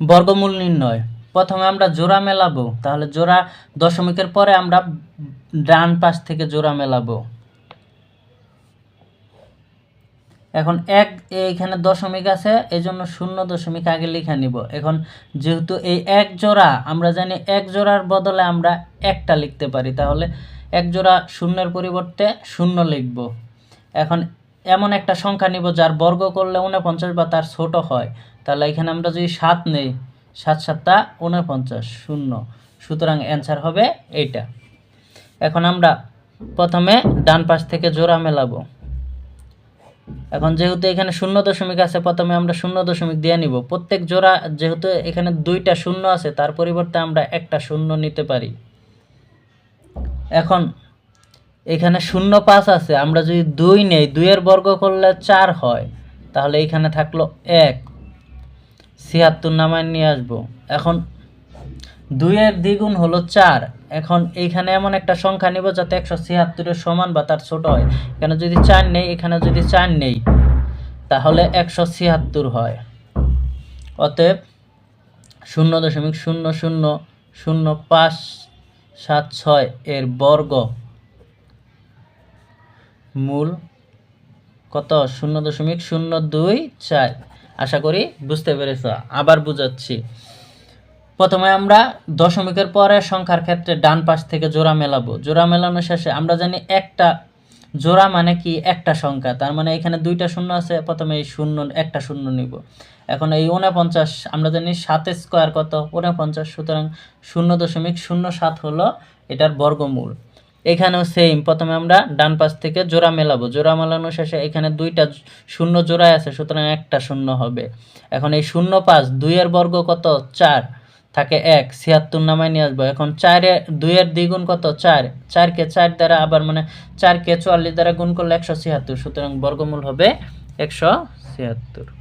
বর্গমূল নির্ণয়। প্রথমে আমরা জোড়া মেলাবো, তাহলে জোড়া দশমিকের পরে আমরা ডান পাশ থেকে জোড়া মেলাবো। এখন এক এইখানে দশমিক আছে এই জন্য শূন্য দশমিক আগে লিখে নিব। এখন যেহেতু এই এক জোড়া, আমরা জানি এক জোড়ার বদলে আমরা একটা লিখতে পারি, তাহলে এক জোড়া শূন্যের পরিবর্তে শূন্য লিখব। এখন এমন একটা সংখ্যা নিব যার বর্গ করলে উনপঞ্চাশ বা তার ছোট হয়। তাহলে এখানে আমরা যদি সাত নেই, সাত সাতটা উনপঞ্চাশ শূন্য। সুতরাং অ্যান্সার হবে এইটা। এখন আমরা প্রথমে ডান পাশ থেকে জোড়া মেলাবো। এখন যেহেতু এখানে শূন্য দশমিক আছে, প্রথমে আমরা শূন্য দশমিক দিয়ে নিব। প্রত্যেক জোড়া যেহেতু এখানে দুইটা শূন্য আছে, তার পরিবর্তে আমরা একটা শূন্য নিতে পারি। এখন এখানে শূন্য পাঁচ আছে, আমরা যদি দুই নেই, দুইয়ের বর্গ করলে চার হয়, তাহলে এখানে থাকল এক। ছিয়াত্তর নামায় নিয়ে আসব। এখন দুইয়ের দ্বিগুণ হলো চার। এখন এইখানে এমন একটা সংখ্যা নিব যাতে একশো ছিয়াত্তরের সমান বা তার ছোট হয়। এখানে যদি চার নেই, এখানে যদি চার নেই, তাহলে একশো ছিয়াত্তর হয়। অতএব শূন্য দশমিক শূন্য শূন্য শূন্য পাঁচ সাত ছয় এর বর্গ মূল কত? শূন্য দশমিক শূন্য দুই চার। আশা করি বুঝতে পেরেছ। আবার বুঝাচ্ছি। প্রথমে আমরা দশমিকের পরে সংখ্যার ক্ষেত্রে ডান পাশ থেকে জোড়া মেলাবো। জোড়া মেলানোর শেষে আমরা জানি একটা জোড়া মানে কি? একটা সংখ্যা। তার মানে এখানে দুইটা শূন্য আছে, প্রথমে এই শূন্য, একটা শূন্য নিব। এখন এই উনপঞ্চাশ আমরা জানি সাতের স্কোয়ার কত? উনপঞ্চাশ সুতরাং শূন্য দশমিক শূন্য সাত হলো এটার বর্গমূল। এখানেও সেম প্রথমে আমরা ডান পাশ থেকে জোড়া মেলাবো। জোড়া মেলানো শেষে এখানে দুইটা শূন্য জোড়ায় আছে, সুতরাং একটা শূন্য হবে। এখন এই শূন্য পাঁচ দুইয়ের বর্গ কত? চার। থাকে এক, ছিয়াত্তর নামায় নিয়ে আসব। এখন চারে, দুইয়ের দ্বিগুণ কত? চার। চারকে চার দ্বারা আবার মানে চারকে চুয়াল্লিশ দ্বারা গুণ করলে একশো ছিয়াত্তর, সুতরাং বর্গমূল হবে একশো ছিয়াত্তর।